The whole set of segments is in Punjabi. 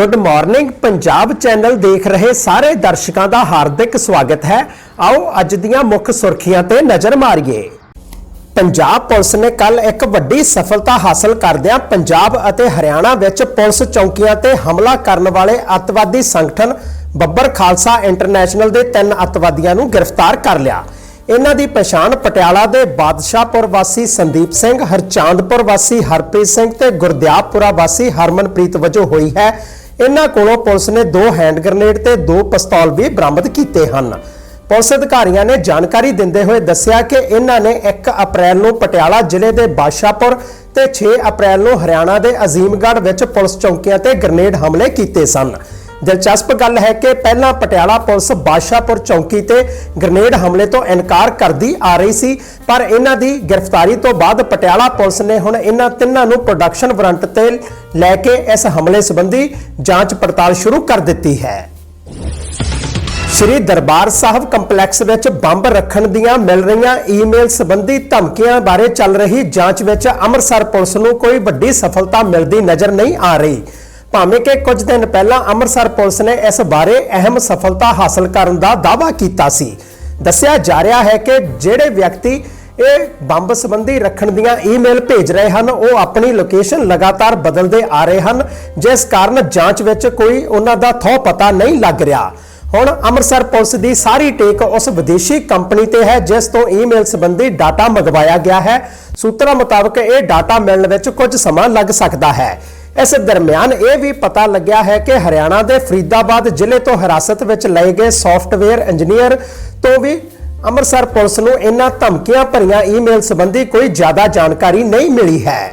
ਗੁੱਡ ਮਾਰਨਿੰਗ ਪੰਜਾਬ ਚੈਨਲ ਦੇਖ ਰਹੇ ਸਾਰੇ ਦਰਸ਼ਕਾਂ ਦਾ ਹਾਰਦਿਕ ਸਵਾਗਤ ਹੈ। ਆਓ ਅੱਜ ਦੀਆਂ ਮੁੱਖ ਸੁਰਖੀਆਂ ਤੇ ਨਜ਼ਰ ਮਾਰੀਏ। ਪੰਜਾਬ ਪੁਲਿਸ ਨੇ ਕੱਲ ਇੱਕ ਵੱਡੀ ਸਫਲਤਾ ਹਾਸਲ ਕਰਦਿਆਂ ਪੰਜਾਬ ਅਤੇ ਹਰਿਆਣਾ ਵਿੱਚ ਪੁਲਿਸ ਚੌਕੀਆਂ ਤੇ ਹਮਲਾ ਕਰਨ ਵਾਲੇ ਅੱਤਵਾਦੀ ਸੰਗਠਨ ਬੱਬਰ ਖਾਲਸਾ ਇੰਟਰਨੈਸ਼ਨਲ ਦੇ ਤਿੰਨ ਅੱਤਵਾਦੀਆਂ ਨੂੰ ਗ੍ਰਿਫਤਾਰ ਕਰ ਲਿਆ। ਇਹਨਾਂ ਦੀ ਪਛਾਣ ਪਟਿਆਲਾ ਦੇ ਬਾਦਸ਼ਾਹਪੁਰ ਵਾਸੀ ਸੰਦੀਪ ਸਿੰਘ, ਹਰਚਾਂਦਪੁਰ ਵਾਸੀ ਹਰਪ੍ਰੀਤ ਸਿੰਘ ਤੇ ਗੁਰਦਿਆਪੁਰਾ ਵਾਸੀ ਹਰਮਨਪ੍ਰੀਤ ਵਜੋਂ ਹੋਈ ਹੈ। ਇਹਨਾਂ ਕੋਲੋਂ ਪੁਲਿਸ ਨੇ ਦੋ ਹੈਂਡ ਗ੍ਰਨੇਡ ਤੇ ਦੋ ਪਿਸਤੌਲ ਵੀ ਬਰਾਮਦ ਕੀਤੇ ਹਨ। ਪੁਲਿਸ ਅਧਿਕਾਰੀਆਂ ਨੇ ਜਾਣਕਾਰੀ ਦਿੰਦੇ ਹੋਏ ਦੱਸਿਆ ਕਿ ਇਹਨਾਂ ਨੇ 1 ਅਪ੍ਰੈਲ ਨੂੰ ਪਟਿਆਲਾ ਜ਼ਿਲ੍ਹੇ ਦੇ ਬਾਦਸ਼ਾਹਪੁਰ ਤੇ 6 ਅਪ੍ਰੈਲ ਨੂੰ ਹਰਿਆਣਾ ਦੇ ਅਜ਼ੀਮਗੜ੍ਹ ਵਿੱਚ ਪੁਲਿਸ ਚੌਕੀਆਂ ਤੇ ਗ੍ਰਨੇਡ ਹਮਲੇ ਕੀਤੇ ਸਨ। ਦਿਲਚਸਪ ਗੱਲ ਹੈ ਕਿ ਪਹਿਲਾਂ ਪਟਿਆਲਾ ਪੁਲਿਸ ਬਾਦਸ਼ਾਹਪੁਰ ਚੌਕੀ ਤੇ ਗ੍ਰਨੇਡ ਹਮਲੇ ਤੋਂ ਇਨਕਾਰ ਕਰਦੀ ਆ ਰਹੀ ਸੀ, ਪਰ ਇਹਨਾਂ ਦੀ ਗ੍ਰਿਫਤਾਰੀ ਤੋਂ ਬਾਅਦ ਪਟਿਆਲਾ ਪੁਲਿਸ ਨੇ ਹੁਣ ਇਹਨਾਂ ਤਿੰਨਾਂ ਨੂੰ ਪ੍ਰੋਡਕਸ਼ਨ ਵਾਰੰਟ ਤੇ ਲੈ ਕੇ ਇਸ ਹਮਲੇ ਸੰਬੰਧੀ ਜਾਂਚ ਪੜਤਾਲ ਸ਼ੁਰੂ ਕਰ ਦਿੱਤੀ ਹੈ। ਸ਼੍ਰੀ ਦਰਬਾਰ ਸਾਹਿਬ ਕੰਪਲੈਕਸ ਵਿੱਚ ਬੰਬ ਰੱਖਣ ਦੀਆਂ ਮਿਲ ਰਹੀਆਂ ਈਮੇਲ ਸੰਬੰਧੀ ਧਮਕੀਆਂ ਬਾਰੇ ਚੱਲ ਰਹੀ ਜਾਂਚ ਵਿੱਚ ਅੰਮ੍ਰਿਤਸਰ ਪੁਲਿਸ ਨੂੰ ਕੋਈ ਵੱਡੀ ਸਫਲਤਾ ਮਿਲਦੀ ਨਜ਼ਰ ਨਹੀਂ ਆ ਰਹੀ। ਭਾਵੇਂ ਕਿ ਕੁਝ ਦਿਨ ਪਹਿਲਾਂ ਅੰਮ੍ਰਿਤਸਰ ਪੁਲਿਸ ਨੇ ਇਸ ਬਾਰੇ ਅਹਿਮ ਸਫਲਤਾ ਹਾਸਲ ਕਰਨ ਦਾ ਦਾਅਵਾ ਕੀਤਾ ਸੀ। ਦੱਸਿਆ ਜਾ ਰਿਹਾ ਹੈ ਕਿ ਜਿਹੜੇ ਵਿਅਕਤੀ ਇਹ ਬੰਬ ਸੰਬੰਧੀ ਰੱਖਣ ਦੀਆਂ ਈਮੇਲ ਭੇਜ ਰਹੇ ਹਨ, ਉਹ ਆਪਣੀ ਲੋਕੇਸ਼ਨ ਲਗਾਤਾਰ ਬਦਲਦੇ ਆ ਰਹੇ ਹਨ, ਜਿਸ ਕਾਰਨ ਜਾਂਚ ਵਿੱਚ ਕੋਈ ਉਹਨਾਂ ਦਾ ਥੋ ਪਤਾ ਨਹੀਂ ਲੱਗ ਰਿਹਾ। ਹੁਣ ਅੰਮ੍ਰਿਤਸਰ ਪੁਲਿਸ ਦੀ ਸਾਰੀ ਟੇਕ ਉਸ ਵਿਦੇਸ਼ੀ ਕੰਪਨੀ ਤੇ ਹੈ, ਜਿਸ ਤੋਂ ਈਮੇਲ ਸੰਬੰਧੀ ਡਾਟਾ ਮੰਗਵਾਇਆ ਗਿਆ ਹੈ। ਸੂਤਰਾਂ ਮੁਤਾਬਕ ਇਹ ਡਾਟਾ ਮਿਲਣ ਵਿੱਚ ਕੁਝ ਸਮਾਂ ਲੱਗ ਸਕਦਾ ਹੈ। ਇਸ ਦਰਮਿਆਨ ਇਹ ਵੀ ਪਤਾ ਲੱਗਿਆ ਹੈ ਕਿ ਹਰਿਆਣਾ ਦੇ ਫਰੀਦਾਬਾਦ ਜ਼ਿਲ੍ਹੇ ਤੋਂ ਹਿਰਾਸਤ ਵਿੱਚ ਲਏ ਗਏ ਸੌਫਟਵੇਅਰ ਇੰਜੀਨੀਅਰ ਤੋਂ ਵੀ ਅੰਮ੍ਰਿਤਸਰ ਪੁਲਿਸ ਨੂੰ ਇਹਨਾਂ ਧਮਕੀਆਂ ਭਰੀਆਂ ਈਮੇਲ ਸੰਬੰਧੀ ਕੋਈ ਜ਼ਿਆਦਾ ਜਾਣਕਾਰੀ ਨਹੀਂ ਮਿਲੀ ਹੈ।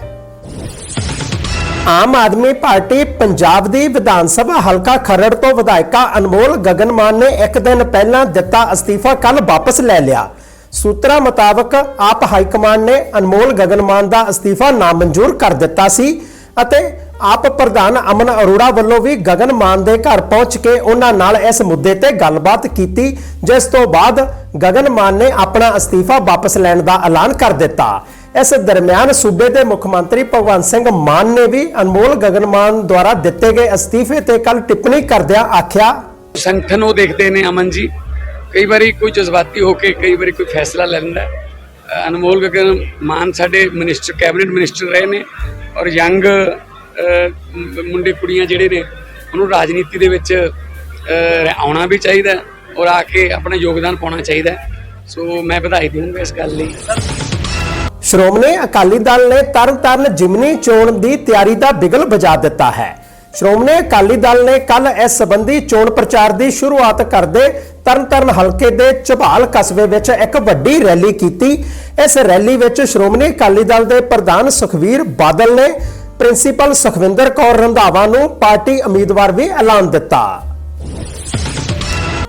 ਆਮ ਆਦਮੀ ਪਾਰਟੀ ਪੰਜਾਬ ਦੀ ਵਿਧਾਨ ਸਭਾ ਹਲਕਾ ਖਰੜ ਤੋਂ ਵਿਧਾਇਕਾ ਅਨਮੋਲ ਗਗਨਮਾਨ ਨੇ ਇੱਕ ਦਿਨ ਪਹਿਲਾਂ ਦਿੱਤਾ ਅਸਤੀਫਾ ਕੱਲ ਵਾਪਸ ਲੈ ਲਿਆ। ਸੂਤਰਾਂ ਮੁਤਾਬਕ ਆਪ ਹਾਈ ਨੇ ਅਨਮੋਲ ਗਗਨਮਾਨ ਦਾ ਅਸਤੀਫਾ ਨਾਮਨਜ਼ੂਰ ਕਰ ਦਿੱਤਾ ਸੀ ਅਤੇ ਆਪ ਪ੍ਰਧਾਨ ਅਮਨ ਅਰੋੜਾ ਵੱਲੋਂ ਵੀ ਗਗਨ ਮਾਨ ਦੇ ਘਰ ਪਹੁੰਚ ਕੇ ਉਹਨਾਂ ਨਾਲ ਇਸ ਮੁੱਦੇ ਤੇ ਗੱਲਬਾਤ ਕੀਤੀ, ਜਿਸ ਤੋਂ ਬਾਅਦ ਗਗਨਮਾਨ ਨੇ ਆਪਣਾ ਅਸਤੀਫਾ ਵਾਪਸ ਲੈਣ ਦਾ ਐਲਾਨ ਕਰ ਦਿੱਤਾ। ਇਸ ਦਰਮਿਆਨ ਸੂਬੇ ਦੇ ਮੁੱਖ ਮੰਤਰੀ ਭਗਵੰਤ ਸਿੰਘ ਮਾਨ ਨੇ ਵੀ ਅਨਮੋਲ ਗਗਨਮਾਨ ਦੁਆਰਾ ਦਿੱਤੇ ਗਏ ਅਸਤੀਫੇ ਤੇ ਕੱਲ ਟਿੱਪਣੀ ਕਰਦਿਆਂ ਆਖਿਆ, ਸੰਗਠਨ ਉਹ ਦੇਖਦੇ ਨੇ ਅਮਨ ਜੀ। ਕਈ ਵਾਰੀ ਕੋਈ ਜਜ਼ਬਾਤੀ ਹੋ ਕੇ, ਕਈ ਵਾਰੀ ਕੋਈ ਫੈਸਲਾ ਲੈਂਦਾ ਅਨਮੋਲ ਗਗਨ ਮਾਨ ਸਾਡੇ ਮਿਨਿਸਟਰ, ਕੈਬਨਿਟ ਮਿਨਿਸਟਰ ਰਹੇ ਨੇ ਔਰ ਯੰਗ ਮੁੰਡੇ ਕੁੜੀਆਂ ਜਿਹੜੇ ਨੇ, ਉਹਨੂੰ ਰਾਜਨੀਤੀ ਦੇ ਵਿੱਚ ਆਉਣਾ ਵੀ ਚਾਹੀਦਾ ਔਰ ਆ ਕੇ ਆਪਣਾ ਯੋਗਦਾਨ ਪਾਉਣਾ ਚਾਹੀਦਾ ਸੋ ਮੈਂ ਵਧਾਈ ਦੇਵਾਂਗਾ ਇਸ ਗੱਲ ਲਈ। ਸ਼੍ਰੋਮਣੀ ਅਕਾਲੀ ਦਲ ਨੇ ਤਰਨਤਾਰਨ ਜਿਮਨੀ ਚੋਣ ਦੀ ਤਿਆਰੀ ਦਾ ਬਿਗਲ ਵਜਾ ਦਿੱਤਾ ਹੈ। ਸ਼੍ਰੋਮਣੀ ਅਕਾਲੀ ਦਲ ਨੇ ਕੱਲ ਇਸ ਸੰਬੰਧੀ ਚੋਣ ਪ੍ਰਚਾਰ ਦੀ ਸ਼ੁਰੂਆਤ ਕਰਦੇ ਤਰਨਤਾਰਨ ਹਲਕੇ ਦੇ ਝਬਾਲ ਕਸਬੇ ਵਿੱਚ ਇੱਕ ਵੱਡੀ ਰੈਲੀ ਕੀਤੀ। ਇਸ ਰੈਲੀ ਵਿੱਚ ਸ਼੍ਰੋਮਣੀ ਅਕਾਲੀ ਦਲ ਦੇ ਪ੍ਰਧਾਨ ਸੁਖਵੀਰ ਬਾਦਲ ਨੇ ਪ੍ਰਿੰਸੀਪਲ ਸੁਖਵਿੰਦਰ ਕੌਰ ਰੰਧਾਵਾ ਨੂੰ ਪਾਰਟੀ ਉਮੀਦਵਾਰ ਵੀ ਐਲਾਨ ਦਿੱਤਾ।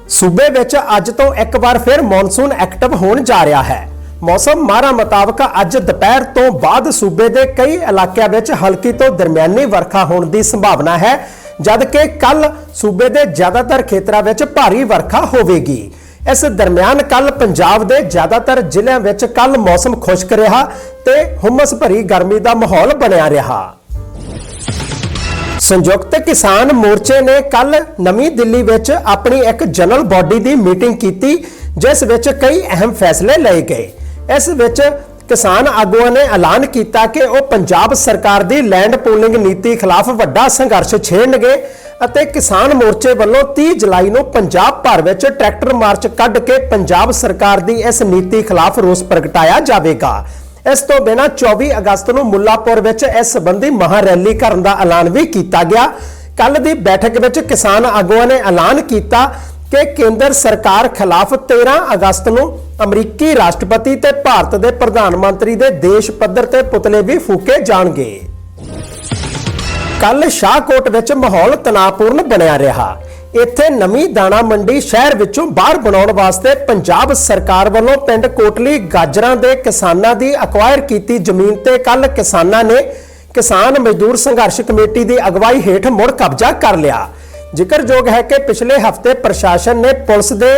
ਸੂਬੇ ਵਿੱਚ ਅੱਜ ਤੋਂ ਇੱਕ ਵਾਰ ਫਿਰ ਮੌਨਸੂਨ ਐਕਟਿਵ ਹੋਣ ਜਾ ਰਿਹਾ ਹੈ। ਮੌਸਮ ਮਾਹਰਾਂ ਮੁਤਾਬਕ ਅੱਜ ਦੁਪਹਿਰ ਤੋਂ ਬਾਅਦ ਸੂਬੇ ਦੇ ਕਈ ਇਲਾਕਿਆਂ ਵਿੱਚ ਹਲਕੀ ਤੋਂ ਦਰਮਿਆਨੀ ਵਰਖਾ ਹੋਣ ਦੀ ਸੰਭਾਵਨਾ ਹੈ, ਜਦਕਿ ਕੱਲ ਸੂਬੇ ਦੇ ਜ਼ਿਆਦਾਤਰ ਖੇਤਰਾਂ ਵਿੱਚ ਭਾਰੀ ਵਰਖਾ ਹੋਵੇਗੀ। ਇਸ ਦਰਮਿਆਨ ਕੱਲ ਪੰਜਾਬ ਦੇ ਜ਼ਿਆਦਾਤਰ ਜ਼ਿਲ੍ਹਿਆਂ ਵਿੱਚ ਕੱਲ ਮੌਸਮ ਖੁਸ਼ਕ ਰਿਹਾ ਤੇ ਹੁਮਸ ਭਰੀ ਗਰਮੀ ਦਾ ਮਾਹੌਲ ਬਣਿਆ ਰਿਹਾ। ਸੰਯੁਕਤ ਕਿਸਾਨ ਮੋਰਚੇ ਨੇ ਕੱਲ ਨਵੀਂ ਦਿੱਲੀ ਵਿੱਚ ਆਪਣੀ ਇੱਕ ਜਨਰਲ ਬਾਡੀ ਦੀ ਮੀਟਿੰਗ ਕੀਤੀ, ਜਿਸ ਵਿੱਚ ਕਈ ਅਹਿਮ ਫੈਸਲੇ ਲਏ ਗਏ। ਇਸ ਵਿੱਚ ਕਿਸਾਨ ਆਗੂਆਂ ਨੇ ਐਲਾਨ ਕੀਤਾ ਕਿ ਉਹ ਪੰਜਾਬ ਸਰਕਾਰ ਦੀ ਲੈਂਡ ਪੂਲਿੰਗ ਨੀਤੀ ਖਿਲਾਫ ਵੱਡਾ ਸੰਘਰਸ਼ ਛੇੜਨਗੇ ਅਤੇ ਕਿਸਾਨ ਮੋਰਚੇ ਵੱਲੋਂ 30 ਜੁਲਾਈ ਨੂੰ ਪੰਜਾਬ ਭਰ ਵਿੱਚ ਟਰੈਕਟਰ ਮਾਰਚ ਕੱਢ ਕੇ ਪੰਜਾਬ ਸਰਕਾਰ ਦੀ ਇਸ ਨੀਤੀ ਖਿਲਾਫ ਰੋਸ ਪ੍ਰਗਟਾਇਆ ਜਾਵੇਗਾ। ਇਸ ਤੋਂ ਬਿਨਾਂ 24 ਅਗਸਤ ਨੂੰ ਮੁੱਲਾਪੁਰ ਵਿੱਚ ਇਸ ਸੰਬੰਧੀ ਮਹਾ ਰੈਲੀ ਕਰਨ ਦਾ ਐਲਾਨ ਵੀ ਕੀਤਾ ਗਿਆ। ਕੱਲ ਦੀ ਬੈਠਕ ਵਿੱਚ ਕਿਸਾਨ ਆਗੂਆਂ ਨੇ ਐਲਾਨ ਕੀਤਾ ਕਿ ਕੇਂਦਰ ਸਰਕਾਰ ਖਿਲਾਫ 13 ਅਗਸਤ ਨੂੰ ਅਮਰੀਕੀ ਰਾਸ਼ਟਰਪਤੀ ਤੇ ਭਾਰਤ ਦੇ ਪ੍ਰਧਾਨ ਮੰਤਰੀ ਦੇ ਦੇਸ਼ ਪੱਧਰ ਤੇ ਪੁਤਲੇ ਵੀ ਫੂਕੇ ਜਾਣਗੇ। ਕੱਲ ਸ਼ਾਹਕੋਟ ਵਿੱਚ ਮਾਹੌਲ ਤਣਾਅਪੂਰਨ ਬਣਿਆ ਰਿਹਾ। ਇੱਥੇ ਨਵੀਂ ਦਾਣਾ ਮੰਡੀ ਸ਼ਹਿਰ ਵਿੱਚੋਂ ਬਾਹਰ ਬਣਾਉਣ ਵਾਸਤੇ ਪੰਜਾਬ ਸਰਕਾਰ ਵੱਲੋਂ ਪਿੰਡ ਕੋਟਲੀ ਗਾਜਰਾਂ ਦੇ ਕਿਸਾਨਾਂ ਦੀ ਅਕਵਾਇਰ ਕੀਤੀ ਜ਼ਮੀਨ ਤੇ ਕੱਲ ਕਿਸਾਨਾਂ ਨੇ ਕਿਸਾਨ ਮਜ਼ਦੂਰ ਸੰਘਰਸ਼ ਕਮੇਟੀ ਦੀ ਅਗਵਾਈ ਹੇਠ ਮੁੜ ਕਬਜ਼ਾ ਕਰ ਲਿਆ। ਜ਼ਿਕਰਯੋਗ ਹੈ ਕਿ ਪਿਛਲੇ ਹਫ਼ਤੇ ਪ੍ਰਸ਼ਾਸਨ ਨੇ ਪੁਲਿਸ ਦੇ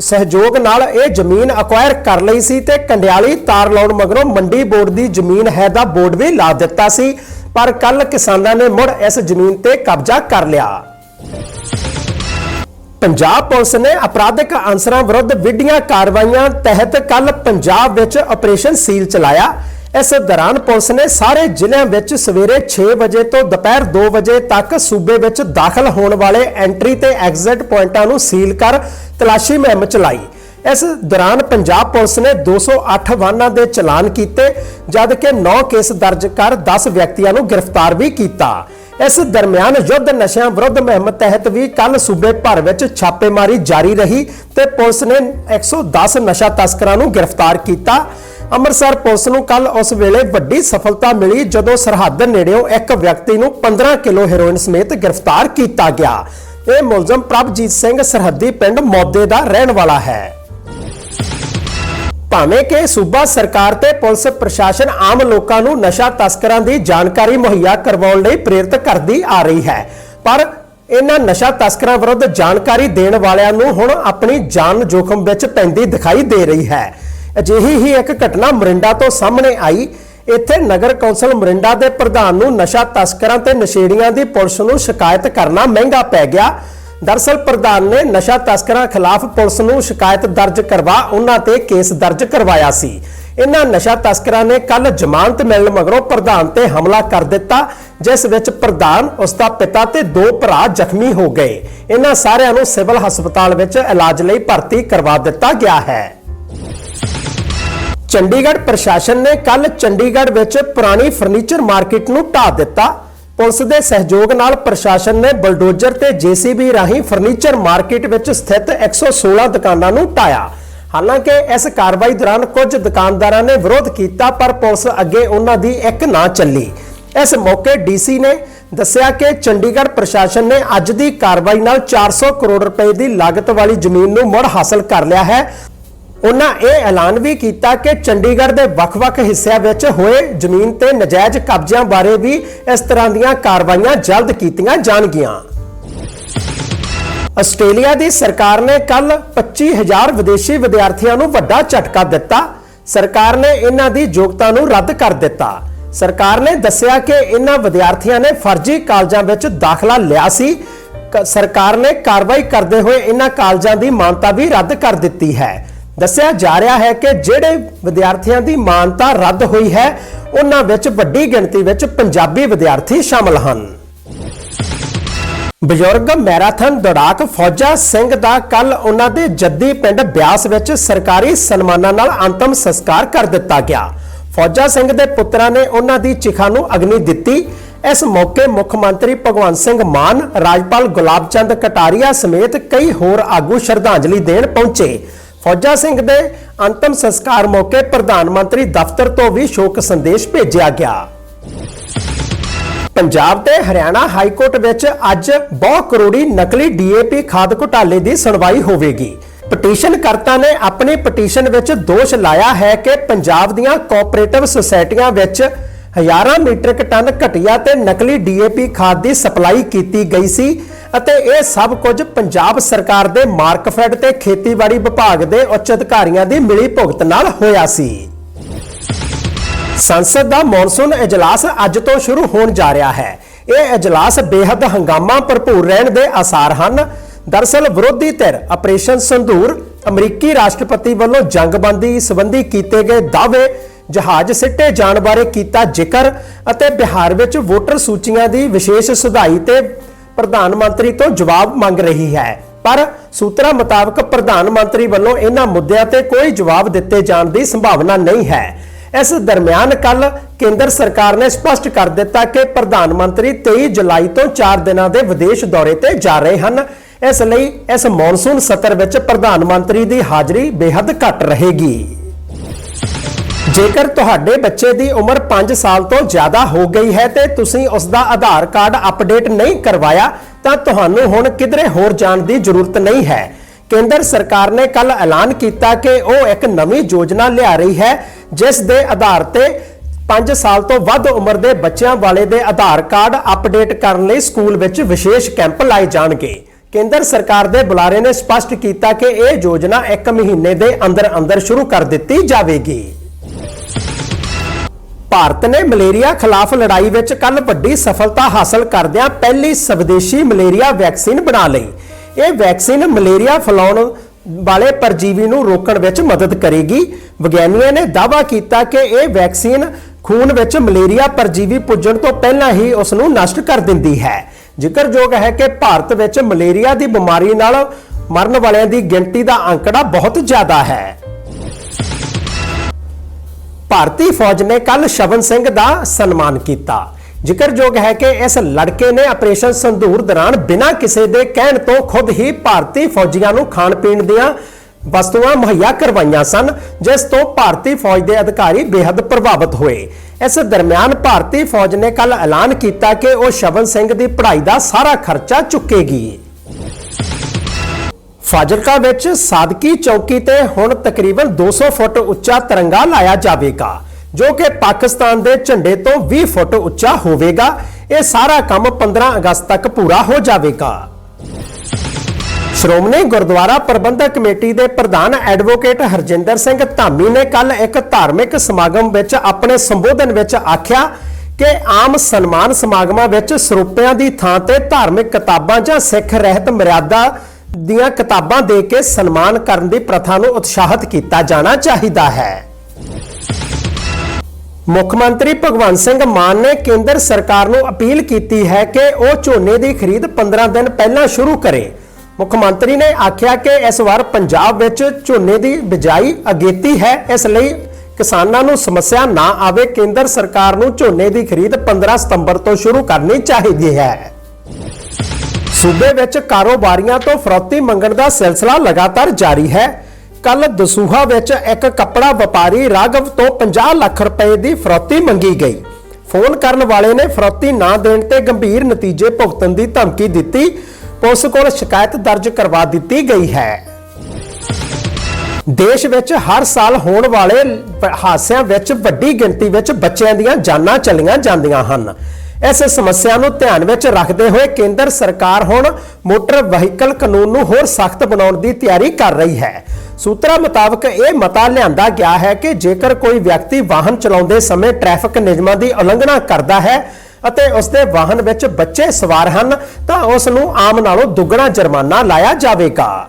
ਸਹਿਯੋਗ ਨਾਲ ਇਹ ਜ਼ਮੀਨ ਅਕਵਾਇਰ ਕਰ ਲਈ ਸੀ ਤੇ ਕੰਡਿਆਲੀ ਤਾਰ ਲਾਉਣ ਮਗਰੋਂ ਮੰਡੀ ਬੋਰਡ ਦੀ ਜ਼ਮੀਨ ਹੈ ਦਾ ਬੋਰਡ ਵੀ ਲਾ ਦਿੱਤਾ ਸੀ, ਪਰ ਕੱਲ ਕਿਸਾਨਾਂ ਨੇ ਮੁੜ ਇਸ ਜ਼ਮੀਨ ਤੇ ਕਬਜ਼ਾ ਕਰ ਲਿਆ। ਪੰਜਾਬ ਪੁਲਿਸ ਨੇ ਅਪਰਾਧਿਕ ਅਨਸਰਾਂ ਵਿਰੁੱਧ ਵਿੱਢੀਆਂ ਕਾਰਵਾਈਆਂ ਤਹਿਤ ਕੱਲ ਪੰਜਾਬ ਵਿੱਚ ਆਪਰੇਸ਼ਨ ਸੀਲ ਚਲਾਇਆ। ਇਸ ਦੌਰਾਨ ਪੁਲਿਸ ਨੇ ਸਾਰੇ ਜ਼ਿਲ੍ਹਿਆਂ ਵਿੱਚ ਸਵੇਰੇ 6 ਵਜੇ ਤੋਂ ਦੁਪਹਿਰ 2 ਵਜੇ ਤੱਕ ਸੂਬੇ ਵਿੱਚ ਦਾਖਲ ਹੋਣ ਵਾਲੇ ਐਂਟਰੀ ਤੇ ਐਗਜ਼ਿਟ ਪੁਆਇੰਟਾਂ ਨੂੰ ਸੀਲ ਕਰ ਤਲਾਸ਼ੀ ਮੁਹਿੰਮ ਚਲਾਈ। ਇਸ ਦੌਰਾਨ ਪੰਜਾਬ ਪੁਲਿਸ ਨੇ 208 ਵਾਹਨਾਂ ਦੇ ਚਲਾਨ ਕੀਤੇ ਜਦਕਿ 9 ਕੇਸ ਦਰਜ ਕਰ 10 ਵਿਅਕਤੀਆਂ ਨੂੰ ਗ੍ਰਿਫਤਾਰ ਵੀ ਕੀਤਾ। ਇਸ ਦਰਮਿਆਨ ਯੁੱਧ ਨਸ਼ਿਆਂ ਵਿਰੁੱਧ ਮੁਹਿੰਮ ਤਹਿਤ ਵੀ ਕੱਲ ਸੂਬੇ ਭਰ ਵਿੱਚ ਛਾਪੇਮਾਰੀ ਜਾਰੀ ਰਹੀ ਤੇ ਪੁਲਿਸ ਨੇ 110 ਨਸ਼ਾ ਤਸਕਰਾਂ ਨੂੰ ਗ੍ਰਿਫਤਾਰ ਕੀਤਾ। ਅੰਮ੍ਰਿਤਸਰ ਪੁਲਿਸ ਨੂੰ ਕੱਲ ਉਸ ਵੇਲੇ ਵੱਡੀ ਸਫਲਤਾ ਮਿਲੀ ਜਦੋਂ ਸਰਹੱਦ ਨੇੜਿਓਂ ਇੱਕ ਵਿਅਕਤੀ ਨੂੰ 15 ਕਿਲੋ ਹੈਰੋਇਨ ਸਮੇਤ ਗ੍ਰਿਫਤਾਰ ਕੀਤਾ ਗਿਆ। ਇਹ ਮੁਲਜ਼ਮ ਪ੍ਰਭਜੀਤ ਸਿੰਘ ਸਰਹੱਦੀ ਪਿੰਡ ਮੌਦੇ ਦਾ ਰਹਿਣ ਵਾਲਾ ਹੈ। ਭਾਵੇਂ ਕਿ ਸੂਬਾ ਸਰਕਾਰ ਤੇ ਪੁਲਿਸ ਪ੍ਰਸ਼ਾਸਨ ਆਮ ਲੋਕਾਂ ਨੂੰ ਨਸ਼ਾ ਤਸਕਰਾਂ ਦੀ ਜਾਣਕਾਰੀ ਮੁਹੱਈਆ ਕਰਵਾਉਣ ਲਈ ਪ੍ਰੇਰਿਤ ਕਰਦੀ ਆ ਰਹੀ ਹੈ। ਪਰ ਇਹਨਾਂ ਨਸ਼ਾ ਤਸਕਰਾਂ ਵਿਰੁੱਧ ਜਾਣਕਾਰੀ ਦੇਣ ਵਾਲਿਆਂ ਨੂੰ ਹੁਣ ਆਪਣੀ ਜਾਨ ਜੋਖਮ ਵਿੱਚ ਪੈਂਦੀ ਦਿਖਾਈ ਦੇ ਰਹੀ ਹੈ। ਅਜਿਹੀ ਹੀ ਇੱਕ ਘਟਨਾ ਮਰਿੰਡਾ ਤੋਂ ਸਾਹਮਣੇ ਆਈ। ਇੱਥੇ ਨਗਰ ਕੌਂਸਲ ਮਰਿੰਡਾ ਦੇ ਪ੍ਰਧਾਨ ਨੂੰ ਨਸ਼ਾ ਤਸਕਰਾਂ ਤੇ ਨਸ਼ੇੜੀਆਂ ਦੀ ਪੁਲਿਸ ਨੂੰ ਸ਼ਿਕਾਇਤ ਕਰਨਾ ਮਹਿੰਗਾ ਪੈ ਗਿਆ। ਦਰਸਲ ਪ੍ਰਧਾਨ ਨੇ ਨਸ਼ਾ ਤਸਕਰਾਂ ਖਿਲਾਫ ਪੁਲਿਸ ਨੂੰ ਸ਼ਿਕਾਇਤ ਦਰਜ ਕਰਵਾ ਉਹਨਾਂ ਤੇ ਕੇਸ ਦਰਜ ਕਰਵਾਇਆ ਸੀ। ਇਹਨਾਂ ਨਸ਼ਾ ਤਸਕਰਾਂ ਨੇ ਕੱਲ ਜ਼ਮਾਨਤ ਮਿਲਣ ਮਗਰੋਂ ਪ੍ਰਧਾਨ ਤੇ ਹਮਲਾ ਕਰ ਦਿੱਤਾ, ਜਿਸ ਵਿੱਚ ਪ੍ਰਧਾਨ, ਉਸ ਦਾ ਪਿਤਾ ਤੇ ਦੋ ਭਰਾ ਜ਼ਖਮੀ ਹੋ ਗਏ। ਇਹਨਾਂ ਸਾਰਿਆਂ ਨੂੰ ਸਿਵਲ ਹਸਪਤਾਲ ਵਿੱਚ ਇਲਾਜ ਲਈ ਭਰਤੀ ਕਰਵਾ ਦਿੱਤਾ ਗਿਆ ਹੈ। ਚੰਡੀਗੜ੍ਹ ਪ੍ਰਸ਼ਾਸਨ ਨੇ ਕੱਲ ਚੰਡੀਗੜ੍ਹ ਵਿੱਚ ਪੁਰਾਣੀ ਫਰਨੀਚਰ ਮਾਰਕੀਟ ਨੂੰ ਢਾਹ ਦਿੱਤਾ। ਪੁਲਿਸ ਦੇ ਸਹਿਯੋਗ ਨਾਲ ਪ੍ਰਸ਼ਾਸਨ ਨੇ ਬਲਡੋਜ਼ਰ ਤੇ ਜੀਸੀਬੀ ਰਾਹੀਂ ਫਰਨੀਚਰ ਮਾਰਕੀਟ ਵਿੱਚ ਸਥਿਤ 116 ਦੁਕਾਨਾਂ ਨੂੰ ਢਾਇਆ ਹਾਲਾਂਕਿ, ਇਸ ਕਾਰਵਾਈ ਦੌਰਾਨ ਕੁਝ ਦੁਕਾਨਦਾਰਾਂ ਨੇ ਵਿਰੋਧ ਕੀਤਾ, ਪਰ ਪੁਲਿਸ ਅੱਗੇ ਉਹਨਾਂ ਦੀ ਇੱਕ ਨਾ ਚੱਲੀ। ਇਸ ਮੌਕੇ ਡੀਸੀ ਨੇ ਦੱਸਿਆ ਕਿ ਚੰਡੀਗੜ੍ਹ ਪ੍ਰਸ਼ਾਸਨ ਨੇ ਅੱਜ ਦੀ ਕਾਰਵਾਈ ਨਾਲ 400 ਕਰੋੜ ਰੁਪਏ ਦੀ ਲਾਗਤ ਵਾਲੀ ਜ਼ਮੀਨ ਨੂੰ ਮੁੜ ਹਾਸਲ ਕਰ ਲਿਆ ਹੈ। ਉਹਨਾਂ ਇਹ ਐਲਾਨ ਵੀ ਕੀਤਾ ਕਿ ਚੰਡੀਗੜ੍ਹ ਦੇ ਵੱਖ-ਵੱਖ ਹਿੱਸਿਆਂ ਵਿੱਚ ਹੋਏ ਜ਼ਮੀਨ ਤੇ ਨਜਾਇਜ਼ ਕਬਜ਼ਿਆਂ ਬਾਰੇ ਵੀ ਇਸ ਤਰ੍ਹਾਂ ਦੀਆਂ ਕਾਰਵਾਈਆਂ ਜਲਦ ਕੀਤੀਆਂ ਜਾਣਗੀਆਂ। ਆਸਟ੍ਰੇਲੀਆ ਦੀ ਸਰਕਾਰ ਨੇ ਕੱਲ 25000 ਵਿਦੇਸ਼ੀ ਵਿਦਿਆਰਥੀਆਂ ਨੂੰ ਵੱਡਾ ਝਟਕਾ ਦਿੱਤਾ। ਸਰਕਾਰ ਨੇ ਇਹਨਾਂ ਦੀ ਯੋਗਤਾ ਨੂੰ ਰੱਦ ਕਰ ਦਿੱਤਾ। ਸਰਕਾਰ ਨੇ ਦੱਸਿਆ ਕਿ ਇਹਨਾਂ ਵਿਦਿਆਰਥੀਆਂ ਨੇ ਫਰਜ਼ੀ ਕਾਲਜਾਂ ਵਿੱਚ ਦਾਖਲਾ ਲਿਆ ਸੀ। ਸਰਕਾਰ ਨੇ ਕਾਰਵਾਈ ਕਰਦੇ ਹੋਏ ਇਹਨਾਂ ਕਾਲਜਾਂ ਦੀ ਮਾਨਤਾ ਵੀ ਰੱਦ ਕਰ ਦਿੱਤੀ ਹੈ। ਦੱਸਿਆ ਜਾ ਰਿਹਾ ਹੈ ਕਿ ਜਿਹੜੇ ਵਿਦਿਆਰਥੀਆਂ ਦੀ ਮਾਨਤਾ ਰੱਦ ਹੋਈ ਹੈ, ਉਹਨਾਂ ਵਿੱਚ ਵੱਡੀ ਗਿਣਤੀ ਵਿੱਚ ਪੰਜਾਬੀ ਵਿਦਿਆਰਥੀ ਸ਼ਾਮਲ ਹਨ। ਬਜ਼ੁਰਗ ਮੈਰਾਥਨ ਦੌੜਾਕ ਫੌਜਾ ਸਿੰਘ ਦਾ ਕੱਲ ਉਹਨਾਂ ਦੇ ਜੱਦੀ ਪਿੰਡ ਬਿਆਸ ਵਿੱਚ ਸਰਕਾਰੀ ਸਨਮਾਨਾਂ ਨਾਲ ਅੰਤਮ ਸੰਸਕਾਰ ਕਰ ਦਿੱਤਾ ਗਿਆ। ਫੌਜਾ ਸਿੰਘ ਦੇ ਪੁੱਤਰਾਂ ਨੇ ਉਹਨਾਂ ਦੀ ਚਿਖਾ ਨੂੰ ਅਗਨੀ ਦਿੱਤੀ। ਇਸ ਮੌਕੇ ਮੁੱਖ ਮੰਤਰੀ ਭਗਵੰਤ ਸਿੰਘ ਮਾਨ, ਰਾਜਪਾਲ ਗੁਲਾਬ ਚੰਦ ਕਟਾਰੀਆ ਸਮੇਤ ਕਈ ਹੋਰ ਆਗੂ ਸ਼ਰਧਾਂਜਲੀ ਦੇਣ ਪਹੁੰਚੇ। ਫੌਜਾ ਸਿੰਘ ਦੇ ਅੰਤਮ ਸੰਸਕਾਰ ਮੌਕੇ ਪ੍ਰਧਾਨ ਮੰਤਰੀ ਦਫ਼ਤਰ ਤੋਂ ਵੀ ਸ਼ੋਕ ਸੰਦੇਸ਼ ਭੇਜਿਆ ਗਿਆ। ਪੰਜਾਬ ਤੇ ਹਰਿਆਣਾ ਹਾਈ ਕੋਰਟ ਵਿੱਚ ਅੱਜ ਬਹੁ ਕਰੋੜੀ ਨਕਲੀ ਡੀਏਪੀ ਖਾਦ ਘੁਟਾਲੇ ਦੀ ਸੁਣਵਾਈ ਹੋਵੇਗੀ। ਪਟੀਸ਼ਨ ਕਰਤਾ ਨੇ ਆਪਣੀ ਪਟੀਸ਼ਨ ਵਿੱਚ ਦੋਸ਼ ਲਾਇਆ ਹੈ ਕਿ ਪੰਜਾਬ ਦੀਆਂ ਕੋਆਪਰੇਟਿਵ ਸੁਸਾਇਟੀਆਂ ਵਿੱਚ ਹਜ਼ਾਰਾਂ ਮੀਟ੍ਰਿਕ ਟਨ ਘਟੀਆ ਤੇ ਨਕਲੀ ਡੀਏਪੀ ਖਾਦ ਦੀ ਸਪਲਾਈ ਕੀਤੀ ਗਈ ਸੀ। ਅਤੇ ਇਹ ਸਭ ਕੁਝ ਪੰਜਾਬ ਸਰਕਾਰ ਦੇ ਮਾਰਕਫੈਡ ਤੇ ਖੇਤੀਬਾੜੀ ਵਿਭਾਗ ਦੇ ਉੱਚ ਅਧਿਕਾਰੀਆਂ ਦੀ ਮਿਲੀ ਭੁਗਤ ਨਾਲ ਹੋਇਆ ਸੀ। ਸੰਸਦ ਦਾ ਮੌਨਸੂਨ ਇਜਲਾਸ ਅੱਜ ਤੋਂ ਸ਼ੁਰੂ ਹੋਣ ਜਾ ਰਿਹਾ ਹੈ। ਇਹ ਇਜਲਾਸ ਬੇहद ਹੰਗਾਮਾ, ਭਰਪੂਰ ਰਹਿਣ ਦੇ ਆਸਾਰ ਹਨ। ਦਰਸਲ ਵਿਰੋਧੀ ਧਿਰ ਆਪਰੇਸ਼ਨ ਸੰਧੂਰ ਅਮਰੀਕੀ ਰਾਸ਼ਟਰਪਤੀ ਵੱਲੋਂ ਜੰਗਬੰਦੀ ਸੰਬੰਧੀ ਕੀਤੇ ਗਏ ਦਾਅਵੇ, ਜਹਾਜ਼ ਸਿੱਟੇ ਜਾਣ ਬਾਰੇ ਕੀਤਾ ਜ਼ਿਕਰ ਅਤੇ ਬਿਹਾਰ ਵਿੱਚ ਵੋਟਰ ਸੂਚੀਆਂ ਦੀ ਵਿਸ਼ੇਸ਼ ਸੁਧਾਈ ਤੇ ਪ੍ਰਧਾਨ ਮੰਤਰੀ ਤੋਂ ਜਵਾਬ ਮੰਗ ਰਹੀ ਹੈ। ਪਰ ਸੂਤਰਾਂ ਮੁਤਾਬਕ ਪ੍ਰਧਾਨ ਮੰਤਰੀ ਵੱਲੋਂ ਇਹਨਾਂ ਮੁੱਦਿਆਂ ਤੇ ਕੋਈ ਜਵਾਬ ਦਿੱਤੇ ਜਾਣ ਦੀ ਸੰਭਾਵਨਾ ਨਹੀਂ ਹੈ। ਇਸ ਦਰਮਿਆਨ ਕੱਲ ਕੇਂਦਰ ਸਰਕਾਰ ਨੇ ਸਪਸ਼ਟ ਕਰ ਦਿੱਤਾ ਕਿ ਪ੍ਰਧਾਨ ਮੰਤਰੀ 23 ਜੁਲਾਈ ਤੋਂ 4 ਦਿਨਾਂ ਦੇ ਵਿਦੇਸ਼ ਦੌਰੇ ਤੇ ਜਾ ਰਹੇ ਹਨ। ਇਸ ਲਈ ਇਸ ਮੌਨਸੂਨ ਸਤਰ ਵਿੱਚ ਪ੍ਰਧਾਨ ਮੰਤਰੀ ਦੀ ਹਾਜ਼ਰੀ ਬੇहद ਘੱਟ ਰਹੇਗੀ। ਜੇਕਰ ਤੁਹਾਡੇ ਬੱਚੇ ਦੀ ਉਮਰ 5 ਸਾਲ ਤੋਂ ਜ਼ਿਆਦਾ ਹੋ ਗਈ ਹੈ ਤੇ ਤੁਸੀਂ ਉਸ ਦਾ ਆਧਾਰ ਕਾਰਡ ਅਪਡੇਟ ਨਹੀਂ ਕਰਵਾਇਆ, ਤਾਂ ਤੁਹਾਨੂੰ ਹੁਣ ਕਿਧਰੇ ਹੋਰ ਜਾਣ ਦੀ ਜ਼ਰੂਰਤ ਨਹੀਂ ਹੈ। ਕੇਂਦਰ ਸਰਕਾਰ ਨੇ ਕੱਲ ਐਲਾਨ ਕੀਤਾ ਕਿ ਉਹ ਇੱਕ ਨਵੀਂ ਯੋਜਨਾ ਲਿਆ ਰਹੀ ਹੈ, ਜਿਸ ਦੇ ਆਧਾਰ ਤੇ 5 ਸਾਲ ਤੋਂ ਵੱਧ ਉਮਰ ਦੇ ਬੱਚਿਆਂ ਵਾਲੇ ਦੇ ਆਧਾਰ ਕਾਰਡ ਅਪਡੇਟ ਕਰਨ ਲਈ ਸਕੂਲ ਵਿੱਚ ਵਿਸ਼ੇਸ਼ ਕੈਂਪ ਲਾਏ ਜਾਣਗੇ। ਕੇਂਦਰ ਸਰਕਾਰ ਦੇ ਬੁਲਾਰੇ ਨੇ ਸਪਸ਼ਟ ਕੀਤਾ ਕਿ ਇਹ ਯੋਜਨਾ 1 ਮਹੀਨੇ ਦੇ ਅੰਦਰ ਅੰਦਰ ਸ਼ੁਰੂ ਕਰ ਦਿੱਤੀ ਜਾਵੇਗੀ। ਭਾਰਤ ਨੇ ਮਲੇਰੀਆ ਖਿਲਾਫ ਲੜਾਈ ਵਿੱਚ ਕੱਲ ਵੱਡੀ ਸਫਲਤਾ ਹਾਸਲ ਕਰਦਿਆਂ ਪਹਿਲੀ ਸਵਦੇਸ਼ੀ ਮਲੇਰੀਆ ਵੈਕਸੀਨ ਬਣਾ ਲਈ। ਇਹ ਵੈਕਸੀਨ ਮਲੇਰੀਆ ਫੈਲਾਉਣ ਵਾਲੇ ਪਰਜੀਵੀ ਨੂੰ ਰੋਕਣ ਵਿੱਚ ਮਦਦ ਕਰੇਗੀ। ਵਿਗਿਆਨੀਆਂ ਨੇ ਦਾਅਵਾ ਕੀਤਾ ਕਿ ਇਹ ਵੈਕਸੀਨ ਖੂਨ ਵਿੱਚ ਮਲੇਰੀਆ ਪਰਜੀਵੀ ਪੁੱਜਣ ਤੋਂ ਪਹਿਲਾਂ ਹੀ ਉਸ ਨੂੰ ਨਸ਼ਟ ਕਰ ਦਿੰਦੀ ਹੈ। ਜ਼ਿਕਰਯੋਗ ਹੈ ਕਿ ਭਾਰਤ ਵਿੱਚ ਮਲੇਰੀਆ ਦੀ ਬਿਮਾਰੀ ਨਾਲ ਮਰਨ ਵਾਲਿਆਂ ਦੀ ਗਿਣਤੀ ਦਾ ਅੰਕੜਾ ਬਹੁਤ ਜ਼ਿਆਦਾ ਹੈ। ਭਾਰਤੀ ਫੌਜ ਨੇ ਕੱਲ ਸ਼ਵਨ ਸਿੰਘ ਦਾ ਸਨਮਾਨ ਕੀਤਾ। ਜ਼ਿਕਰਯੋਗ ਹੈ ਕਿ ਇਸ ਲੜਕੇ ਨੇ ਆਪਰੇਸ਼ਨ ਸੰਧੂਰ ਦੌਰਾਨ ਬਿਨਾਂ ਕਿਸੇ ਦੇ ਕਹਿਣ ਤੋਂ ਖੁਦ ਹੀ ਭਾਰਤੀ ਫੌਜੀਆਂ ਨੂੰ ਖਾਣ ਪੀਣ ਦੀਆਂ ਵਸਤੂਆਂ ਮੁਹੱਈਆ ਕਰਵਾਈਆਂ ਸਨ, ਜਿਸ ਤੋਂ ਭਾਰਤੀ ਫੌਜ ਦੇ ਅਧਿਕਾਰੀ ਬੇहद ਪ੍ਰਭਾਵਿਤ ਹੋਏ। ਇਸ ਦਰਮਿਆਨ ਭਾਰਤੀ ਫੌਜ ਨੇ ਕੱਲ ਐਲਾਨ ਕੀਤਾ ਕਿ ਉਹ ਸ਼ਵਨ ਸਿੰਘ ਦੀ ਪੜ੍ਹਾਈ ਦਾ ਸਾਰਾ ਖਰਚਾ ਚੁੱਕੇਗੀ। ਫਾਜ਼ਿਲਕਾ ਵਿੱਚ ਸਾਦਕੀ ਚੌਕੀ ਤੇ ਹੁਣ ਤਕਰੀਬਨ 200 ਫੁੱਟ ਉੱਚਾ ਤਿਰੰਗਾ ਲਾਇਆ ਜਾਵੇਗਾ, ਜੋ ਕਿ ਪਾਕਿਸਤਾਨ ਦੇ ਝੰਡੇ ਤੋਂ 20 ਫੁੱਟ ਉੱਚਾ ਹੋਵੇਗਾ। ਇਹ ਸਾਰਾ ਕੰਮ 15 ਅਗਸਤ ਤੱਕ ਪੂਰਾ ਹੋ ਜਾਵੇਗਾ। ਸ਼੍ਰੋਮਣੀ ਗੁਰਦੁਆਰਾ ਪ੍ਰਬੰਧਕ ਕਮੇਟੀ ਦੇ ਪ੍ਰਧਾਨ ਐਡਵੋਕੇਟ ਹਰਜਿੰਦਰ ਸਿੰਘ ਧਾਮੀ ਨੇ ਕੱਲ ਇੱਕ ਧਾਰਮਿਕ ਸਮਾਗਮ ਵਿੱਚ ਆਪਣੇ ਸੰਬੋਧਨ ਵਿੱਚ ਆਖਿਆ ਕਿ ਆਮ ਸਨਮਾਨ ਸਮਾਗਮਾਂ ਵਿੱਚ ਸਰੂਪਿਆਂ ਦੀ ਥਾਂ ਤੇ ਧਾਰਮਿਕ ਕਿਤਾਬਾਂ ਜਾਂ ਸਿੱਖ ਰਹਿਤ ਮਰਿਆਦਾ ਦੀਆਂ ਕਿਤਾਬਾਂ ਦੇ ਕੇ ਸਨਮਾਨ ਕਰਨ ਦੀ ਪ੍ਰਥਾ ਨੂੰ ਉਤਸ਼ਾਹਿਤ ਕੀਤਾ ਜਾਣਾ ਚਾਹੀਦਾ ਹੈ। ਮੁੱਖ ਮੰਤਰੀ ਭਗਵੰਤ ਸਿੰਘ ਮਾਨ ਨੇ ਕੇਂਦਰ ਸਰਕਾਰ ਨੂੰ ਅਪੀਲ ਕੀਤੀ ਹੈ ਕਿ ਉਹ ਝੋਨੇ ਦੀ ਖਰੀਦ 15 ਦਿਨ ਪਹਿਲਾਂ ਸ਼ੁਰੂ ਕਰੇ। ਮੁੱਖ ਮੰਤਰੀ ਨੇ ਆਖਿਆ ਕਿ ਇਸ ਵਾਰ ਪੰਜਾਬ ਵਿੱਚ ਝੋਨੇ ਦੀ ਬਿਜਾਈ ਅਗੇਤੀ ਹੈ। ਇਸ ਲਈ ਕਿਸਾਨਾਂ ਨੂੰ ਸਮੱਸਿਆ ਨਾ ਆਵੇ। ਕੇਂਦਰ ਸਰਕਾਰ ਨੂੰ ਝੋਨੇ ਦੀ ਖਰੀਦ 15 ਸਤੰਬਰ ਤੋਂ ਸ਼ੁਰੂ ਕਰਨੀ ਚਾਹੀਦੀ ਹੈ। ਸੂਬੇ ਵਿੱਚ ਕਾਰੋਬਾਰੀਆਂ ਤੋਂ ਫਰੌਤੀ ਮੰਗਣ ਦਾ ਸਿਲਸਿਲਾ ਲਗਾਤਾਰ ਜਾਰੀ ਹੈ। ਕੱਲ ਦਸੂਹਾ ਵਿੱਚ ਇੱਕ ਕੱਪੜਾ ਵਪਾਰੀ ਰਾਘਵ ਤੋਂ 50 ਲੱਖ ਰੁਪਏ ਦੀ ਫਰੌਤੀ ਮੰਗੀ ਗਈ। ਫੋਨ ਕਰਨ ਵਾਲੇ ਨੇ ਫਰੌਤੀ ਨਾ ਦੇਣ ਤੇ ਗੰਭੀਰ ਨਤੀਜੇ ਭੁਗਤਣ ਦੀ ਧਮਕੀ ਦਿੱਤੀ। ਪੁਲਿਸ ਕੋਲ ਸ਼ਿਕਾਇਤ ਦਰਜ ਕਰਵਾ ਦਿੱਤੀ ਗਈ ਹੈ। ਦੇਸ਼ ਵਿੱਚ ਹਰ ਸਾਲ ਹੋਣ ਵਾਲੇ ਹਾਦਸਿਆਂ ਵਿੱਚ ਵੱਡੀ ਗਿਣਤੀ ਵਿੱਚ ਬੱਚਿਆਂ ਦੀਆਂ ਜਾਨਾਂ ਚਲੀਆਂ ਜਾਂਦੀਆਂ ਹਨ। ਇਸ ਸਮੱਸਿਆ ਨੂੰ ਧਿਆਨ ਵਿੱਚ ਰੱਖਦੇ ਹੋਏ ਕੇਂਦਰ ਸਰਕਾਰ ਹੁਣ ਮੋਟਰ ਵਹੀਕਲ ਕਾਨੂੰਨ ਨੂੰ ਹੋਰ ਸਖਤ ਬਣਾਉਣ ਦੀ ਤਿਆਰੀ ਕਰ ਰਹੀ ਹੈ। ਸੂਤਰਾਂ ਮੁਤਾਬਕ ਇਹ ਮਤਾ ਲਿਆਂਦਾ ਗਿਆ ਹੈ ਕਿ ਜੇਕਰ ਕੋਈ ਵਿਅਕਤੀ ਵਾਹਨ ਚਲਾਉਂਦੇ ਸਮੇਂ ਟ੍ਰੈਫਿਕ ਨਿਯਮਾਂ ਦੀ ਉਲੰਘਣਾ ਕਰਦਾ ਹੈ ਅਤੇ ਉਸ ਦੇ ਵਾਹਨ ਵਿੱਚ ਬੱਚੇ ਸਵਾਰ ਹਨ, ਤਾਂ ਉਸ ਨੂੰ ਆਮ ਨਾਲੋਂ ਦੁੱਗਣਾ ਜੁਰਮਾਨਾ ਲਾਇਆ ਜਾਵੇਗਾ।